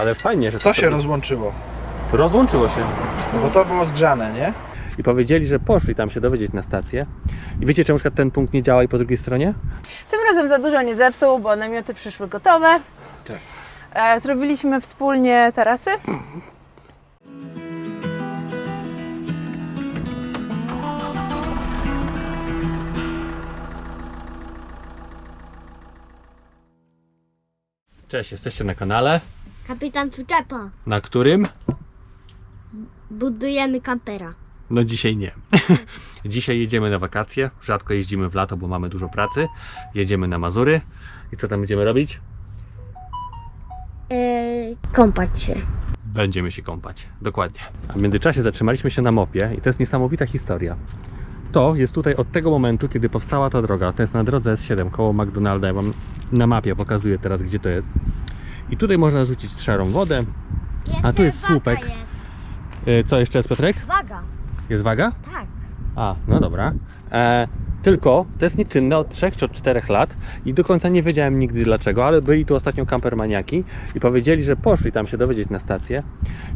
Ale fajnie, że To się sobie- rozłączyło, rozłączyło się. no bo to było zgrzane, nie? I powiedzieli, że poszli tam się dowiedzieć na stację. I wiecie, czemu na przykład ten punkt nie działa i po drugiej stronie? Tym razem za dużo nie zepsuł, bo namioty przyszły gotowe. Tak. E, Zrobiliśmy wspólnie tarasy. Cześć, jesteście na kanale, Kapitan Przyczepa. na którym? Budujemy kampera. No dzisiaj nie. dzisiaj jedziemy na wakacje. Rzadko jeździmy w lato, bo mamy dużo pracy. Jedziemy na Mazury. I co tam będziemy robić? Yy, kąpać się. Będziemy się kąpać. Dokładnie. A w międzyczasie zatrzymaliśmy się na mopie i to jest niesamowita historia. To jest tutaj od tego momentu, kiedy powstała ta droga. To jest na drodze S7 koło McDonalda. Ja wam na mapie pokazuję teraz, gdzie to jest. I tutaj można rzucić szarą wodę. A tu jest słupek. Jest. Yy, Co jeszcze jest, Piotrek? Waga. Jest waga? Tak. A, no dobra. E, tylko to jest nieczynne od 3 czy od 4 lat i do końca nie wiedziałem nigdy dlaczego, ale byli tu ostatnio kampermaniaki i powiedzieli, że poszli tam się dowiedzieć na stację.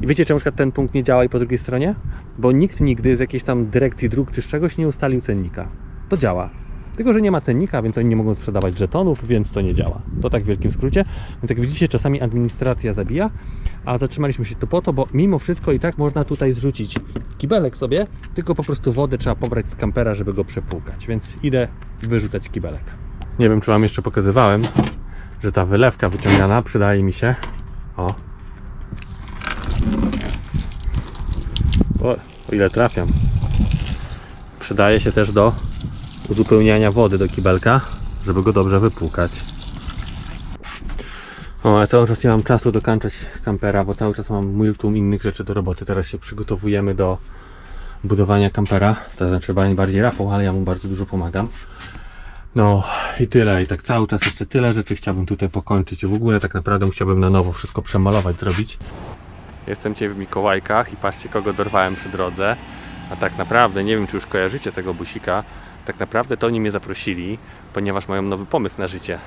I wiecie, czemu na przykład ten punkt nie działa i po drugiej stronie? Bo nikt nigdy z jakiejś tam dyrekcji dróg czy z czegoś nie ustalił cennika. To działa. Tylko, że nie ma cennika, więc oni nie mogą sprzedawać żetonów, więc to nie działa. To tak w wielkim skrócie. Więc jak widzicie, czasami administracja zabija, a zatrzymaliśmy się tu po to, bo mimo wszystko i tak można tutaj zrzucić kibelek sobie, tylko po prostu wodę trzeba pobrać z kampera, żeby go przepłukać. Więc idę wyrzucać kibelek. Nie wiem, czy Wam jeszcze pokazywałem, że ta wylewka wyciągana przydaje mi się. O. O, o ile trafiam. Przydaje się też do uzupełniania wody do kibelka, żeby go dobrze wypłukać. O, ale cały czas nie mam czasu dokończać kampera, bo cały czas mam multum innych rzeczy do roboty. Teraz się przygotowujemy do budowania kampera. To znaczy bardziej Rafał, ale ja mu bardzo dużo pomagam. No i tyle. I tak cały czas jeszcze tyle rzeczy chciałbym tutaj pokończyć. W ogóle tak naprawdę chciałbym na nowo wszystko przemalować, zrobić. Jestem dzisiaj w Mikołajkach i patrzcie kogo dorwałem przy drodze. A tak naprawdę, nie wiem czy już kojarzycie tego busika, tak naprawdę to oni mnie zaprosili, ponieważ mają nowy pomysł na życie.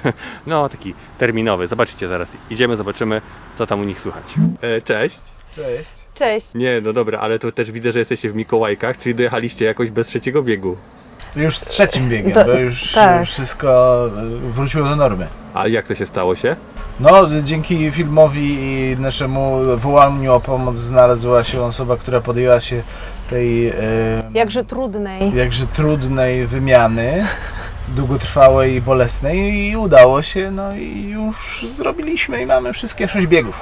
no, taki terminowy. Zobaczycie zaraz. Idziemy, zobaczymy, co tam u nich słychać. E, cześć. Cześć. Cześć. Nie, no dobra, ale to też widzę, że jesteście w Mikołajkach, czyli dojechaliście jakoś bez trzeciego biegu. Już z trzecim biegiem, To- to, już tak. wszystko y, wróciło do normy. A jak to się stało się? No, dzięki filmowi i naszemu wołaniu o pomoc znalazła się osoba, która podjęła się tej e, Jakże trudnej. jakże trudnej wymiany, długotrwałej i bolesnej i udało się, no i już zrobiliśmy i mamy wszystkie sześć biegów.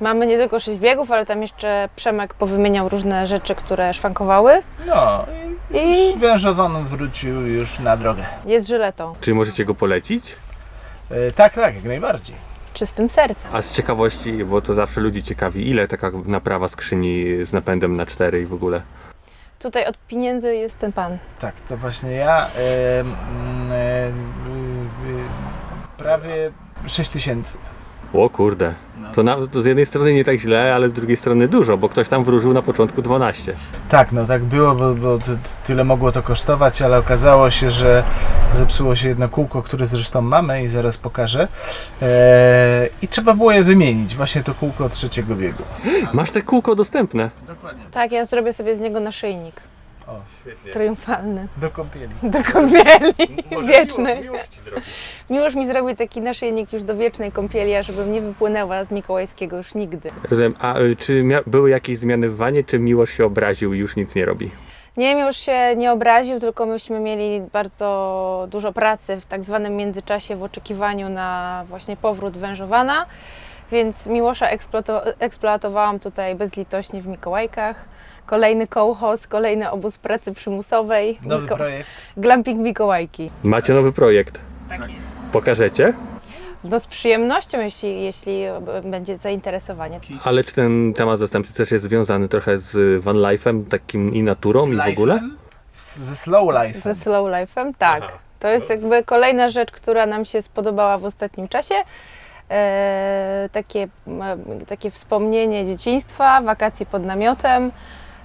Mamy nie tylko 6 biegów, ale tam jeszcze Przemek powymieniał różne rzeczy, które szwankowały. No i I już wrócił już na drogę. jest żyletą. Czy możecie go polecić? E, tak, tak, jak najbardziej. Czystym sercem. A z ciekawości, bo to zawsze ludzi ciekawi, ile taka naprawa skrzyni z napędem na 4 i w ogóle? Tutaj od pieniędzy jest ten pan. Tak, to właśnie ja. Prawie 6 tysięcy. O kurde. To, na, to z jednej strony nie tak źle, ale z drugiej strony dużo, bo ktoś tam wróżył na początku 12. Tak, no tak było, bo, bo tyle mogło to kosztować, ale okazało się, że zepsuło się jedno kółko, które zresztą mamy i zaraz pokażę. E, I trzeba było je wymienić, właśnie to kółko trzeciego biegu. Masz te kółko dostępne. Dokładnie. Tak, ja zrobię sobie z niego naszyjnik. O, świetnie. Triumfalny. Do kąpieli. Do kąpieli. Wieczny. Miłosz mi zrobi taki naszyjnik już do wiecznej kąpieli, a żebym nie wypłynęła z Mikołajskiego już nigdy. Rozumiem. A y, czy mia- były jakieś zmiany w wanie, czy Miłosz się obraził i już nic nie robi? Nie, Miłosz się nie obraził, tylko myśmy mieli bardzo dużo pracy w tak zwanym międzyczasie w oczekiwaniu na właśnie powrót wężowana, więc Miłosza eksploato- eksploatowałam tutaj bezlitośnie w Mikołajkach. Kolejny kołchoz, kolejny obóz pracy przymusowej. Nowy Miko- projekt. Glamping Mikołajki. Macie nowy projekt. Tak jest. Pokażecie? No z przyjemnością, jeśli, jeśli będzie zainteresowanie. Ale czy ten temat zastępczy też jest związany trochę z van life'em takim i naturą i w ogóle? life'em? Z- Ze slow life. Ze slow life'em? Tak. Aha. To jest jakby kolejna rzecz, która nam się spodobała w ostatnim czasie. E, takie, e, takie wspomnienie dzieciństwa, wakacji pod namiotem.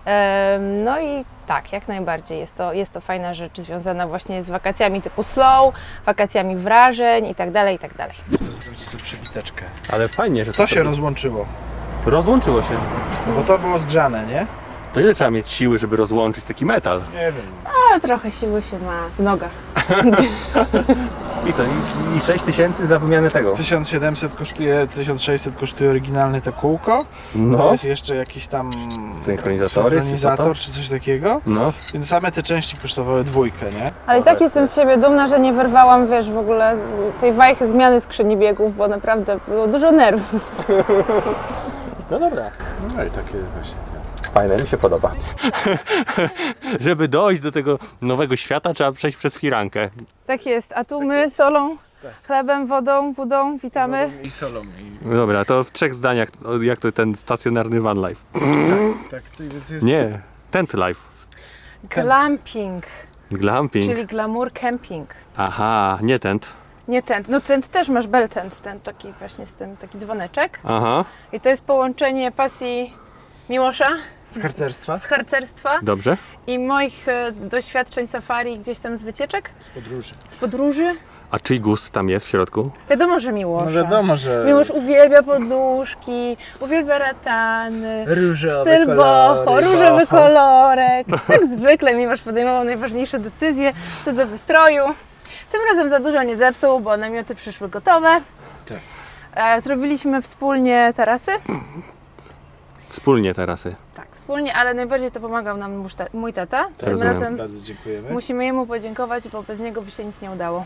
E, no i Tak, jak najbardziej. Jest to, jest to fajna rzecz związana właśnie z wakacjami typu slow, wakacjami wrażeń i tak dalej, i tak dalej. Zrobić sobie przebiteczkę. Ale fajnie, że To się sobie- rozłączyło. rozłączyło się. No bo to było zgrzane, nie? To ile trzeba mieć siły, żeby rozłączyć taki metal? Nie wiem. Ale trochę siły się ma w nogach. I co? I, i 6 tysięcy za wymianę tego? 1700 kosztuje, 1600 kosztuje oryginalne to kółko. No. Jest jeszcze jakiś tam Synchronizatory, synchronizator to? czy coś takiego. No. Więc same te części kosztowały dwójkę, nie? Ale i tak jestem z siebie dumna, że nie wyrwałam, wiesz, w ogóle z- tej wajchy zmiany skrzyni biegów, bo naprawdę było dużo nerwów. No dobra. No i takie właśnie. Fajne, mi się podoba. Żeby dojść do tego nowego świata, trzeba przejść przez firankę. Tak jest, a tu my solą, chlebem, wodą, wodą, witamy. I solą. I... Dobra, to w trzech zdaniach, o, jak to ten stacjonarny van life. Tak, to więc jest... Nie, tent life. Glamping, Glamping. czyli glamour camping. Aha, nie tent. Nie tent, no tent też masz bel tent, ten taki właśnie z tym, taki dzwoneczek. Aha, I to jest połączenie pasji Miłosza Z harcerstwa? z harcerstwa dobrze. i moich e, doświadczeń safari gdzieś tam z wycieczek, Z podróży. z podróży. A czyj gust tam jest w środku? Wiadomo, że Miłosza. No wiadomo, że... Miłosz uwielbia poduszki, uwielbia ratany, Różowe styl boho, różowy boho. kolorek. Jak zwykle Miłosz podejmował najważniejsze decyzje co do wystroju. Tym razem za dużo nie zepsuł, bo namioty przyszły gotowe. Tak. E, Zrobiliśmy wspólnie tarasy. Wspólnie tarasy. Tak, wspólnie, ale najbardziej to pomagał nam mój ta- mój tata. Tym Rozumiem. razem Bardzo dziękujemy. musimy jemu podziękować, bo bez niego by się nic nie udało.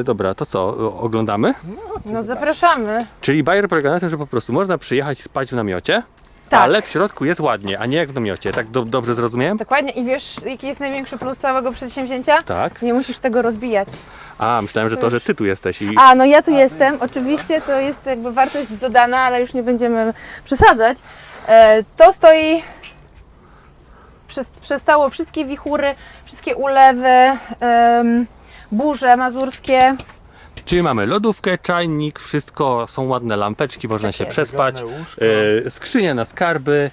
E, dobra, to co? O- Oglądamy? No zapraszamy. Czyli bajer polega na tym, że po prostu można przyjechać i spać w namiocie, Tak. ale w środku jest ładnie, a nie jak w namiocie. Tak do, dobrze zrozumiałem? Dokładnie. I wiesz, jaki jest największy plus całego przedsięwzięcia? Tak. Nie musisz tego rozbijać. A, myślałem, że to, że ty tu jesteś i... A, no ja tu jestem. Oczywiście to jest jakby wartość dodana, ale już nie będziemy przesadzać. E, to stoi. Przez, przestało wszystkie wichury, wszystkie ulewy, burze mazurskie. Czyli mamy lodówkę, czajnik, wszystko, są ładne lampeczki, można Tak się jest. przespać. Łóżko. E, skrzynia na skarby.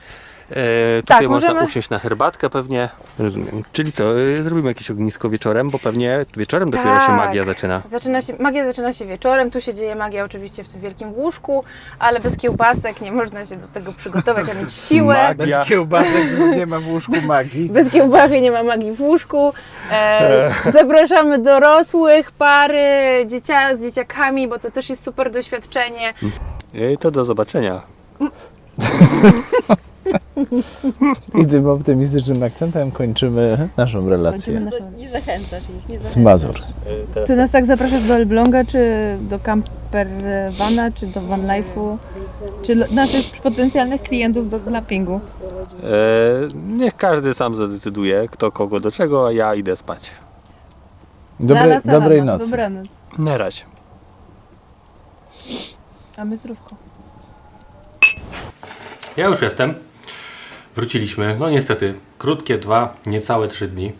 E, tutaj Tak, można możemy- usiąść na herbatkę pewnie. Rozumiem. Czyli co, e, zrobimy jakieś ognisko wieczorem, bo pewnie wieczorem dopiero się Tak. magia zaczyna. Zaczyna się, magia zaczyna się wieczorem, tu się dzieje magia oczywiście w tym wielkim łóżku, ale bez kiełbasek nie można się do tego przygotować, a mieć siłę. Mag- Bez kiełbasek nie ma w łóżku magii. Bez kiełbachy nie ma magii w łóżku. E, zapraszamy dorosłych, pary, dziecia, z dzieciakami, bo to też jest super doświadczenie. I to do zobaczenia. I tym optymistycznym akcentem kończymy naszą relację Nie zachęcasz ich, nie z Mazur. Ty nas tak zapraszasz do Elbląga, czy do campervana, czy do vanlife'u, czy do naszych potencjalnych klientów do glampingu? E, niech każdy sam zadecyduje, kto kogo do czego, a ja idę spać. Dobre, dobrej nocy. Dobranoc. Na razie. A my zdrówko. Ja już jestem. Wróciliśmy. No niestety, krótkie dwa, niecałe trzy dni.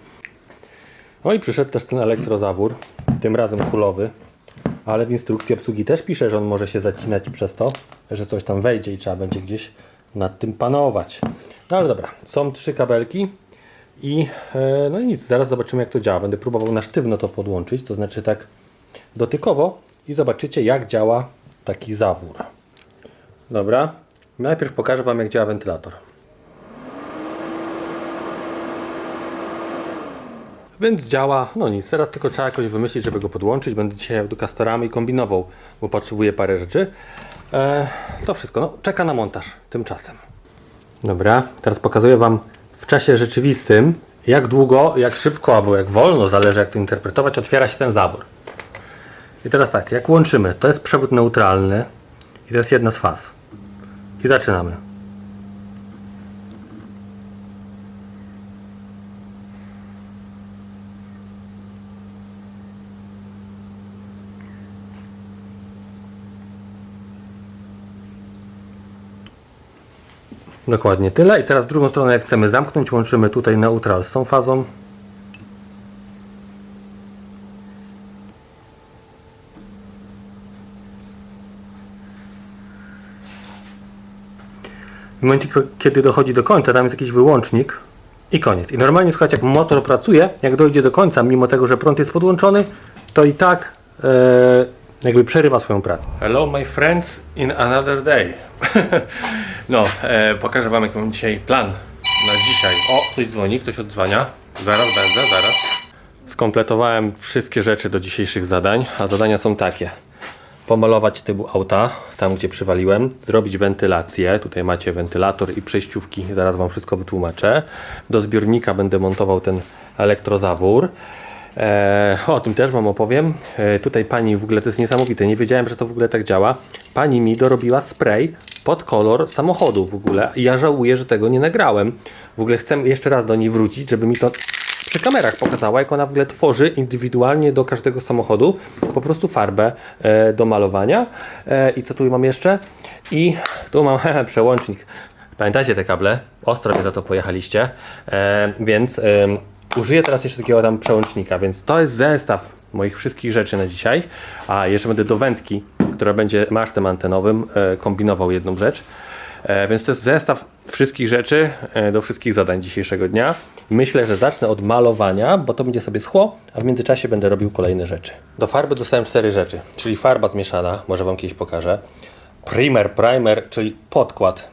No i przyszedł też ten elektrozawór, tym razem kulowy. Ale w instrukcji obsługi też pisze, że on może się zacinać przez to, że coś tam wejdzie i trzeba będzie gdzieś nad tym panować. No ale dobra, są trzy kabelki i e, no i nic, zaraz zobaczymy jak to działa. Będę próbował na sztywno to podłączyć, to znaczy tak dotykowo i zobaczycie jak działa taki zawór. Dobra, najpierw pokażę Wam jak działa wentylator. Więc działa, no nic, teraz tylko trzeba jakoś wymyślić, żeby go podłączyć. Będę dzisiaj do Castoramy i kombinował, bo potrzebuję parę rzeczy. E, to wszystko, no czeka na montaż tymczasem. Dobra, teraz pokazuję Wam w czasie rzeczywistym, jak długo, jak szybko albo jak wolno, zależy jak to interpretować, otwiera się ten zawór. I teraz tak, jak łączymy, to jest przewód neutralny i to jest jedna z faz. I zaczynamy. Dokładnie tyle. I teraz drugą stronę, jak chcemy zamknąć, łączymy tutaj neutral z tą fazą. W momencie, kiedy dochodzi do końca, tam jest jakiś wyłącznik i koniec. I normalnie słuchajcie, jak motor pracuje, jak dojdzie do końca, mimo tego, że prąd jest podłączony, to i tak e, jakby przerywa swoją pracę. Hello my friends in another day. no, e, pokażę wam jaki mam dzisiaj plan na dzisiaj. O, ktoś dzwoni, ktoś odzwania. Zaraz będę, zaraz. Skompletowałem wszystkie rzeczy do dzisiejszych zadań, a zadania są takie. Pomalować tył auta, tam gdzie przywaliłem, zrobić wentylację, tutaj macie wentylator i przejściówki, zaraz Wam wszystko wytłumaczę. Do zbiornika będę montował ten elektrozawór. E, o tym też Wam opowiem. E, tutaj pani w ogóle to jest niesamowite, nie wiedziałem, że to w ogóle tak działa. Pani mi dorobiła spray pod kolor samochodu w ogóle. Ja żałuję, że tego nie nagrałem. W ogóle chcę jeszcze raz do niej wrócić, żeby mi to przy kamerach pokazała, jak ona w ogóle tworzy indywidualnie do każdego samochodu po prostu farbę e, do malowania. I co tu mam jeszcze? I tu mam przełącznik. Pamiętajcie te kable? Ostro za to pojechaliście. Więc użyję teraz jeszcze takiego tam przełącznika, więc to jest zestaw moich wszystkich rzeczy na dzisiaj. A jeszcze będę do wędki, która będzie masztem antenowym, e, kombinował jedną rzecz. E, Więc to jest zestaw wszystkich rzeczy e, do wszystkich zadań dzisiejszego dnia. Myślę, że zacznę od malowania, bo to będzie sobie schło, a w międzyczasie będę robił kolejne rzeczy. Do farby dostałem cztery rzeczy, czyli farba zmieszana, może Wam kiedyś pokażę. Primer, primer, czyli podkład,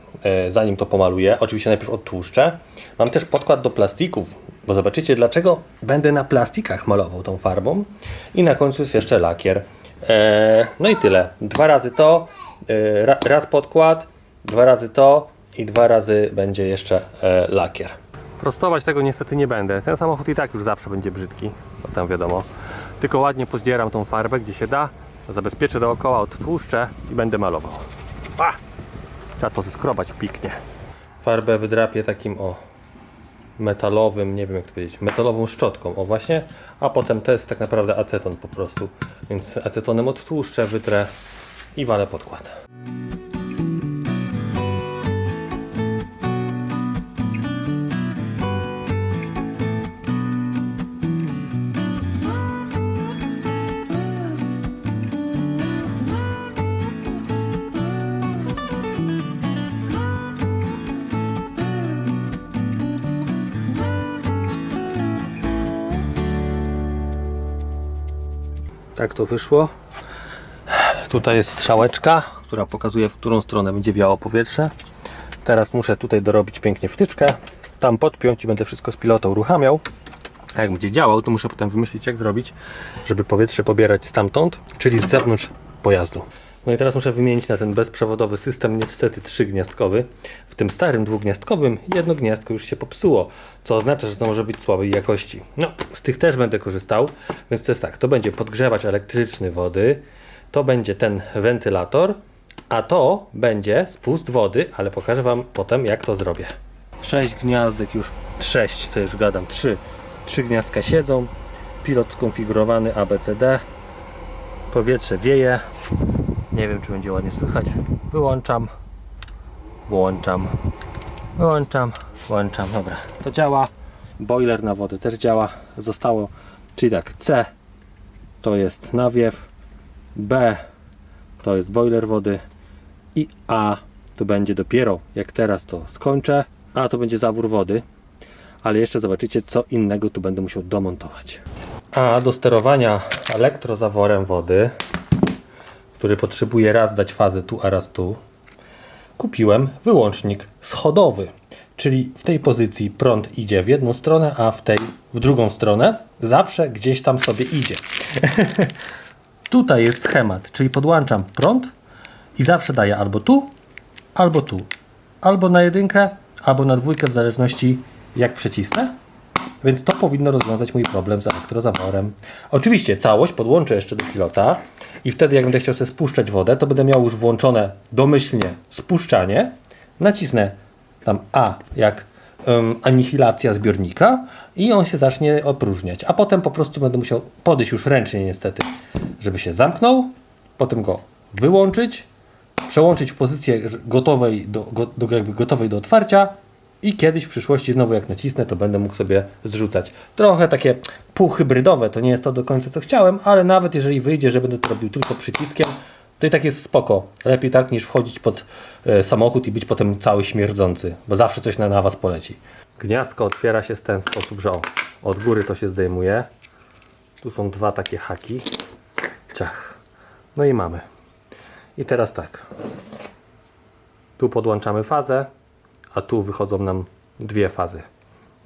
zanim to pomaluję. Oczywiście najpierw odtłuszczę. Mam też podkład do plastików, bo zobaczycie dlaczego będę na plastikach malował tą farbą. I na końcu jest jeszcze lakier. E, no i tyle. Dwa razy to, e, ra, raz podkład, dwa razy to i dwa razy będzie jeszcze e, lakier. Prostować tego niestety nie będę. Ten samochód i tak już zawsze będzie brzydki, bo tam wiadomo. Tylko ładnie pozdzieram tą farbę, gdzie się da, zabezpieczę dookoła, odtłuszczę i będę malował. Pa! Trzeba to zeskrobać piknie. Farbę wydrapię takim o metalowym, nie wiem jak to powiedzieć, metalową szczotką, o właśnie, a potem to jest tak naprawdę aceton po prostu, więc acetonem odtłuszczę, wytrę i walę podkład. Tak to wyszło. Tutaj jest strzałeczka, która pokazuje, w którą stronę będzie wiało powietrze. Teraz muszę tutaj dorobić pięknie wtyczkę, tam podpiąć i będę wszystko z pilota uruchamiał. A jak będzie działał, to muszę potem wymyślić, jak zrobić, żeby powietrze pobierać stamtąd, czyli z zewnątrz pojazdu. No i teraz muszę wymienić na ten bezprzewodowy system, niestety trzygniazdkowy. W tym starym dwugniazdkowym jedno gniazdko już się popsuło, co oznacza, że to może być słabej jakości. No, z tych też będę korzystał, więc to jest tak, to będzie podgrzewacz elektryczny wody, to będzie ten wentylator, a to będzie spust wody, ale pokażę Wam potem, jak to zrobię. Sześć gniazdek już, sześć, co już gadam, trzy. Trzy gniazdka siedzą, pilot skonfigurowany ABCD, powietrze wieje, nie wiem, czy będzie ładnie słychać. Wyłączam, włączam, wyłączam, włączam. Dobra, to działa. Boiler na wodę też działa. Zostało, czyli tak, C to jest nawiew, B to jest boiler wody i A to będzie dopiero, jak teraz to skończę, A to będzie zawór wody. Ale jeszcze zobaczycie, co innego tu będę musiał domontować. A do sterowania elektrozaworem wody który potrzebuje raz dać fazę tu, a raz tu, kupiłem wyłącznik schodowy. Czyli w tej pozycji prąd idzie w jedną stronę, a w tej w drugą stronę. Zawsze gdzieś tam sobie idzie. Tutaj jest schemat, czyli podłączam prąd i zawsze daję albo tu, albo tu. Albo na jedynkę, albo na dwójkę, w zależności jak przycisnę. Więc to powinno rozwiązać mój problem z elektrozaworem. Oczywiście całość podłączę jeszcze do pilota i wtedy jak będę chciał sobie spuszczać wodę, to będę miał już włączone domyślnie spuszczanie. Nacisnę tam A jak um, anihilacja zbiornika i on się zacznie opróżniać. A potem po prostu będę musiał podejść już ręcznie niestety, żeby się zamknął, potem go wyłączyć, przełączyć w pozycję gotowej do, go, do, gotowej do otwarcia i kiedyś w przyszłości znowu jak nacisnę, to będę mógł sobie zrzucać. Trochę takie półhybrydowe, to nie jest to do końca co chciałem, ale nawet jeżeli wyjdzie, że będę to robił tylko przyciskiem, to i tak jest spoko. Lepiej tak niż wchodzić pod e, samochód i być potem cały śmierdzący, bo zawsze coś na, na was poleci. Gniazdko otwiera się w ten sposób, że o, od góry to się zdejmuje. Tu są dwa takie haki. Ciach. No i mamy. I teraz tak. Tu podłączamy fazę, a tu wychodzą nam dwie fazy.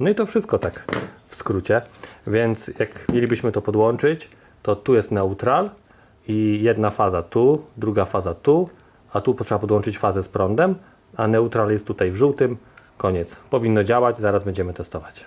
No i to wszystko tak w skrócie. Więc jak mielibyśmy to podłączyć, to tu jest neutral i jedna faza tu, druga faza tu, a tu trzeba podłączyć fazę z prądem, a neutral jest tutaj w żółtym. Koniec. Powinno działać, zaraz będziemy testować.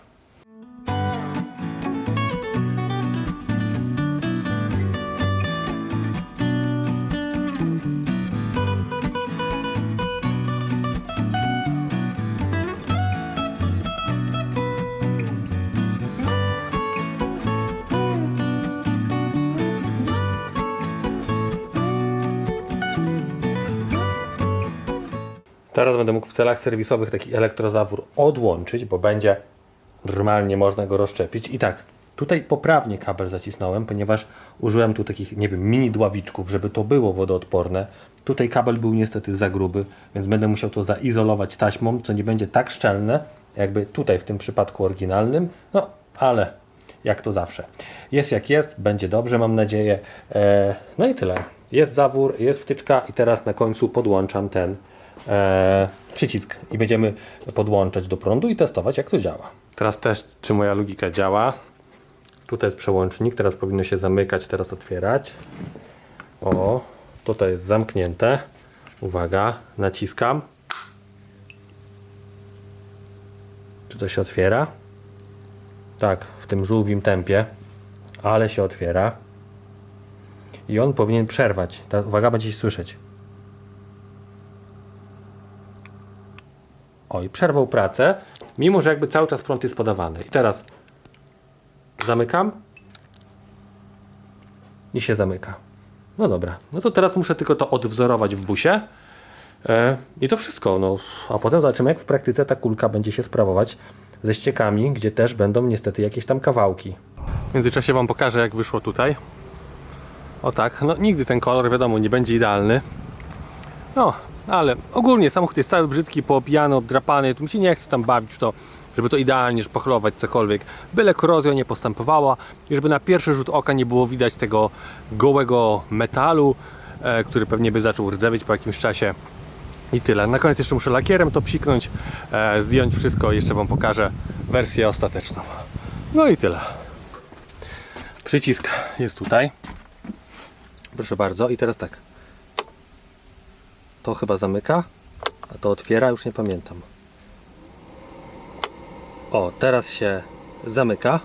Teraz będę mógł w celach serwisowych taki elektrozawór odłączyć, bo będzie normalnie można go rozszczepić. I tak, tutaj poprawnie kabel zacisnąłem, ponieważ użyłem tu takich, nie wiem, mini dławiczków, żeby to było wodoodporne. Tutaj kabel był niestety za gruby, więc będę musiał to zaizolować taśmą, co nie będzie tak szczelne, jakby tutaj w tym przypadku oryginalnym. No, ale jak to zawsze. Jest jak jest, będzie dobrze, mam nadzieję. E, no i tyle. Jest zawór, jest wtyczka i teraz na końcu podłączam ten e, przycisk i będziemy podłączać do prądu i testować jak to działa. Teraz też, czy moja logika działa. Tutaj jest przełącznik, teraz powinno się zamykać, teraz otwierać. O, tutaj jest zamknięte. Uwaga, naciskam. Czy to się otwiera? Tak, w tym żółwim tempie, ale się otwiera. I on powinien przerwać. Teraz uwaga, będziecie słyszeć. O, i przerwał pracę, mimo że jakby cały czas prąd jest podawany. I teraz zamykam i się zamyka. No dobra, no to teraz muszę tylko to odwzorować w busie. E, I to wszystko. No, a potem zobaczymy, jak w praktyce ta kulka będzie się sprawować ze ściekami, gdzie też będą niestety jakieś tam kawałki. W międzyczasie Wam pokażę, jak wyszło tutaj. O tak, no nigdy ten kolor, wiadomo, nie będzie idealny. No, ale ogólnie samochód jest cały brzydki, poopijany, obdrapany. Tu mi się nie chce tam bawić w to, żeby to idealnie szpachlować cokolwiek. Byle korozja nie postępowała i żeby na pierwszy rzut oka nie było widać tego gołego metalu, e, który pewnie by zaczął rdzewieć po jakimś czasie. I tyle. Na koniec jeszcze muszę lakierem to psiknąć, e, zdjąć wszystko jeszcze Wam pokażę wersję ostateczną. No i tyle. Przycisk jest tutaj. Proszę bardzo. I teraz tak. To chyba zamyka, a to otwiera, już nie pamiętam. O, teraz się zamyka.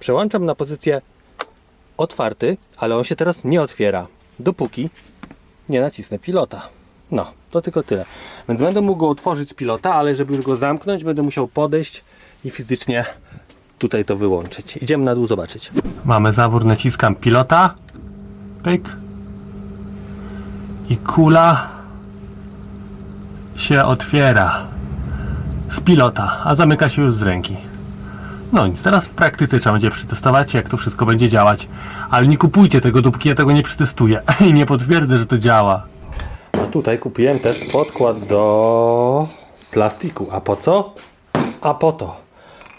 Przełączam na pozycję otwarty, ale on się teraz nie otwiera, dopóki nie nacisnę pilota. No, to tylko tyle. Więc będę mógł go otworzyć z pilota, ale żeby już go zamknąć, będę musiał podejść i fizycznie tutaj to wyłączyć. Idziemy na dół zobaczyć. Mamy zawór, naciskam pilota. Pyk. I kula się otwiera z pilota, a zamyka się już z ręki. No nic, teraz w praktyce trzeba będzie przetestować, jak to wszystko będzie działać. Ale nie kupujcie tego, dopóki ja tego nie przetestuję i nie potwierdzę, że to działa. A tutaj kupiłem też podkład do plastiku. A po co? A po to.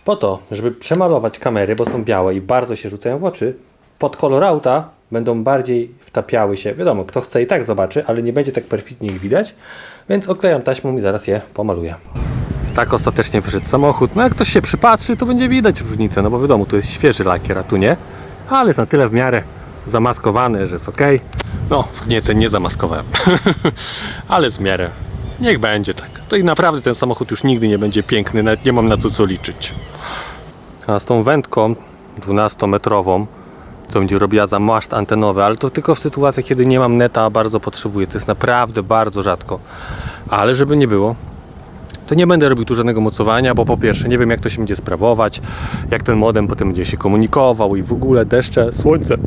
Po to, żeby przemalować kamery, bo są białe i bardzo się rzucają w oczy. Pod kolor auta będą bardziej wtapiały się. Wiadomo, kto chce i tak zobaczy, ale nie będzie tak perfidnie ich widać. Więc odklejam taśmą i zaraz je pomaluję. Tak ostatecznie wyszedł samochód. No jak ktoś się przypatrzy, to będzie widać różnicę, no bo wiadomo, tu jest świeży lakier, a tu nie. Ale jest na tyle w miarę zamaskowany, że jest ok. No, w Gniece nie zamaskowałem. Ale z miarę. Niech będzie tak. To i naprawdę ten samochód już nigdy nie będzie piękny, nawet nie mam na co co liczyć. A z tą wędką 12-metrową, co będzie robiła za maszt antenowy, ale to tylko w sytuacjach, kiedy nie mam neta, a bardzo potrzebuję. To jest naprawdę bardzo rzadko. Ale żeby nie było, to nie będę robił tu żadnego mocowania, bo po pierwsze nie wiem jak to się będzie sprawować, jak ten modem potem będzie się komunikował i w ogóle deszcze, słońce.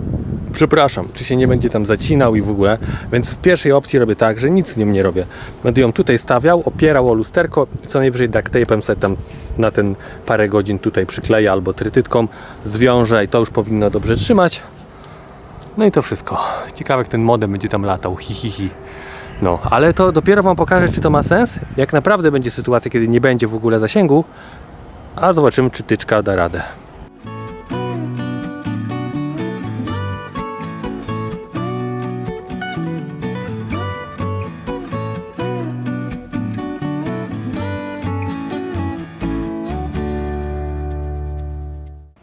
Przepraszam, czy się nie będzie tam zacinał i w ogóle, więc w pierwszej opcji robię tak, że nic z nią nie robię. Będę ją tutaj stawiał, opierał o lusterko i co najwyżej duct tape'em sobie tam na ten parę godzin tutaj przykleję albo trytytką zwiążę i to już powinno dobrze trzymać. No i to wszystko. Ciekawe jak ten modem będzie tam latał, hi hi hi. No, ale to dopiero Wam pokażę, czy to ma sens. Jak naprawdę będzie sytuacja, kiedy nie będzie w ogóle zasięgu, A zobaczymy, czy tyczka da radę.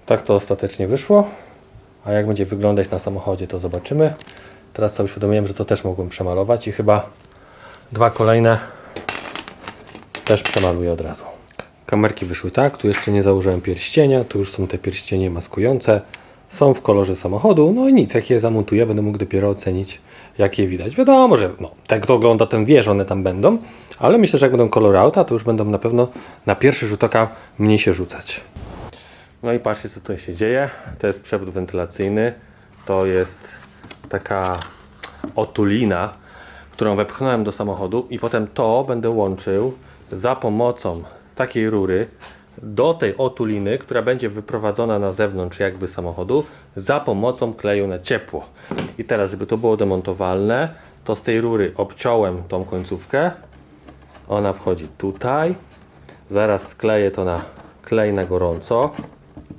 Tak to ostatecznie wyszło. A jak będzie wyglądać na samochodzie, to zobaczymy. Teraz sobie uświadomiłem, że to też mogłem przemalować i chyba dwa kolejne też przemaluję od razu. Kamerki wyszły tak, tu jeszcze nie założyłem pierścienia, tu już są te pierścienie maskujące. Są w kolorze samochodu, no i nic, jak je zamontuję, będę mógł dopiero ocenić, jak je widać. Wiadomo, że no, tak to ogląda, ten wie, że one tam będą, ale myślę, że jak będą kolory auta, to już będą na pewno na pierwszy rzut oka mniej się rzucać. No i patrzcie, co tutaj się dzieje. To jest przewód wentylacyjny. To jest taka otulina, którą wepchnąłem do samochodu i potem to będę łączył za pomocą takiej rury do tej otuliny, która będzie wyprowadzona na zewnątrz jakby samochodu za pomocą kleju na ciepło. I teraz, żeby to było demontowalne, to z tej rury obciąłem tą końcówkę. Ona wchodzi tutaj. Zaraz skleję to na klej na gorąco.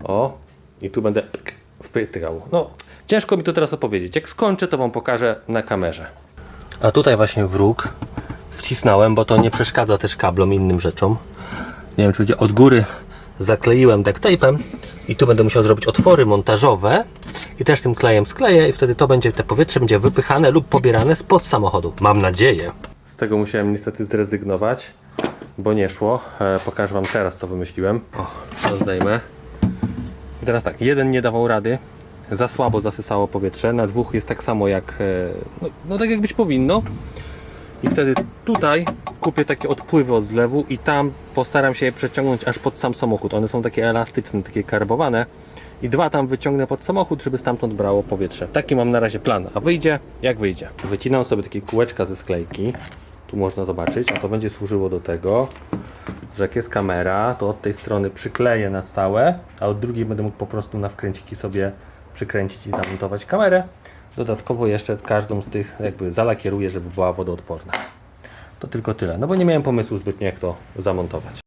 O, i tu będę pyk, wpytykał. No, ciężko mi to teraz opowiedzieć. Jak skończę, to Wam pokażę na kamerze. A tutaj właśnie wróg wcisnąłem, bo to nie przeszkadza też kablom i innym rzeczom. Nie wiem, czy będzie od góry zakleiłem duct tape'em i tu będę musiał zrobić otwory montażowe i też tym klejem skleję i wtedy to będzie, te powietrze będzie wypychane lub pobierane spod samochodu. Mam nadzieję. Z tego musiałem niestety zrezygnować, bo nie szło. E, pokażę Wam teraz, co wymyśliłem. O, to zdejmę. Teraz tak, jeden nie dawał rady, za słabo zasysało powietrze, na dwóch jest tak samo jak, e, no, no tak jak być powinno. I wtedy tutaj kupię takie odpływy od zlewu i tam postaram się je przeciągnąć aż pod sam samochód. One są takie elastyczne, takie karbowane. I dwa tam wyciągnę pod samochód, żeby stamtąd brało powietrze. Taki mam na razie plan. A wyjdzie jak wyjdzie. Wycinam sobie takie kółeczka ze sklejki. Tu można zobaczyć, a to będzie służyło do tego, że jak jest kamera, to od tej strony przykleję na stałe, a od drugiej będę mógł po prostu na wkręciki sobie przykręcić i zamontować kamerę. Dodatkowo jeszcze każdą z tych jakby zalakieruję, żeby była wodoodporna. To tylko tyle, no bo nie miałem pomysłu zbytnio jak to zamontować.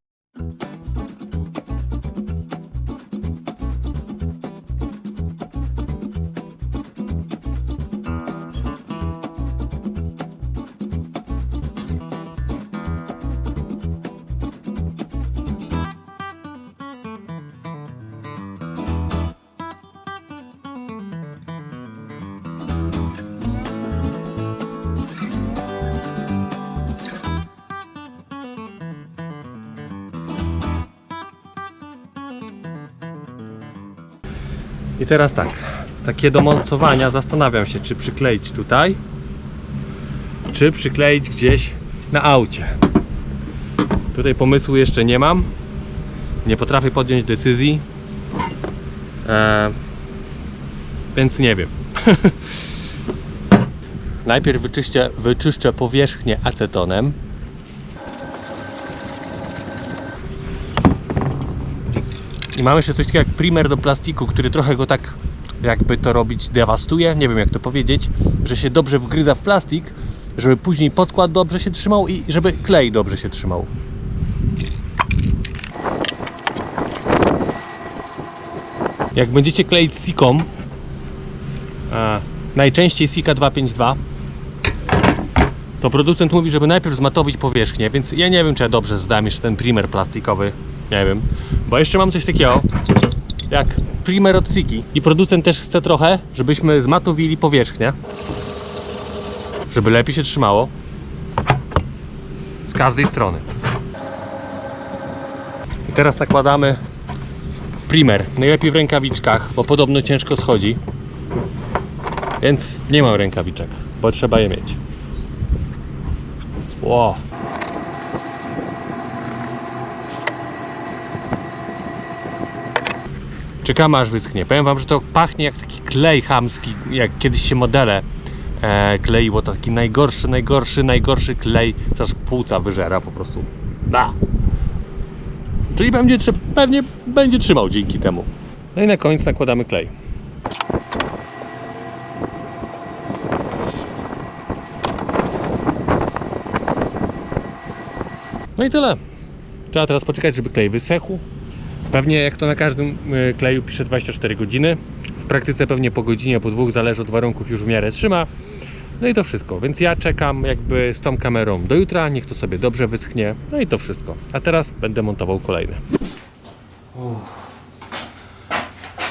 I teraz tak, takie do mocowania zastanawiam się, czy przykleić tutaj, czy przykleić gdzieś na aucie. Tutaj pomysłu jeszcze nie mam. Nie potrafię podjąć decyzji. Eee, więc nie wiem. Najpierw wyczyszczę, wyczyszczę powierzchnię acetonem. I mamy jeszcze coś takiego jak primer do plastiku, który trochę go tak, jakby to robić, dewastuje. Nie wiem jak to powiedzieć, że się dobrze wgryza w plastik, żeby później podkład dobrze się trzymał i żeby klej dobrze się trzymał. Jak będziecie kleić siką, a, najczęściej Sika 252, to producent mówi, żeby najpierw zmatowić powierzchnię, więc ja nie wiem, czy ja dobrze zdałem jeszcze ten primer plastikowy. Nie wiem. Bo jeszcze mam coś takiego, jak primer od Siki. I producent też chce trochę, żebyśmy zmatowili powierzchnię. Żeby lepiej się trzymało. Z każdej strony. I teraz nakładamy primer. Najlepiej w rękawiczkach, bo podobno ciężko schodzi. Więc nie mam rękawiczek, bo trzeba je mieć. Wow. Czekamy aż wyschnie. Powiem wam, że to pachnie jak taki klej chamski, jak kiedyś się modele e, kleiło. To taki najgorszy, najgorszy, najgorszy klej, co aż płuca wyżera po prostu. Da. Czyli trze- pewnie będzie trzymał dzięki temu. No i na koniec nakładamy klej. No i tyle. Trzeba teraz poczekać, żeby klej wysechł. Pewnie jak to na każdym y, kleju pisze 24 godziny. W praktyce pewnie po godzinie, po dwóch, zależy od warunków, już w miarę trzyma. No i to wszystko. Więc ja czekam jakby z tą kamerą do jutra, niech to sobie dobrze wyschnie. No i to wszystko. A teraz będę montował kolejne.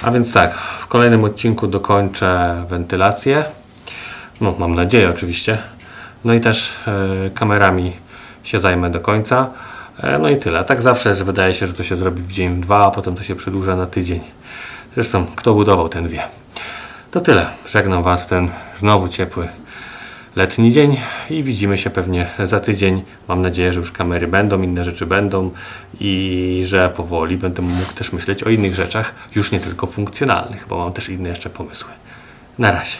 A więc tak, w kolejnym odcinku dokończę wentylację. No, mam nadzieję oczywiście. No i też e, kamerami się zajmę do końca. E, no i tyle. Tak zawsze, że wydaje się, że to się zrobi w dzień, dwa, a potem to się przedłuża na tydzień. Zresztą, kto budował, ten wie. To tyle. Żegnam Was w ten znowu ciepły letni dzień i widzimy się pewnie za tydzień. Mam nadzieję, że już kamery będą, inne rzeczy będą i że powoli będę mógł też myśleć o innych rzeczach, już nie tylko funkcjonalnych, bo mam też inne jeszcze pomysły. Na razie.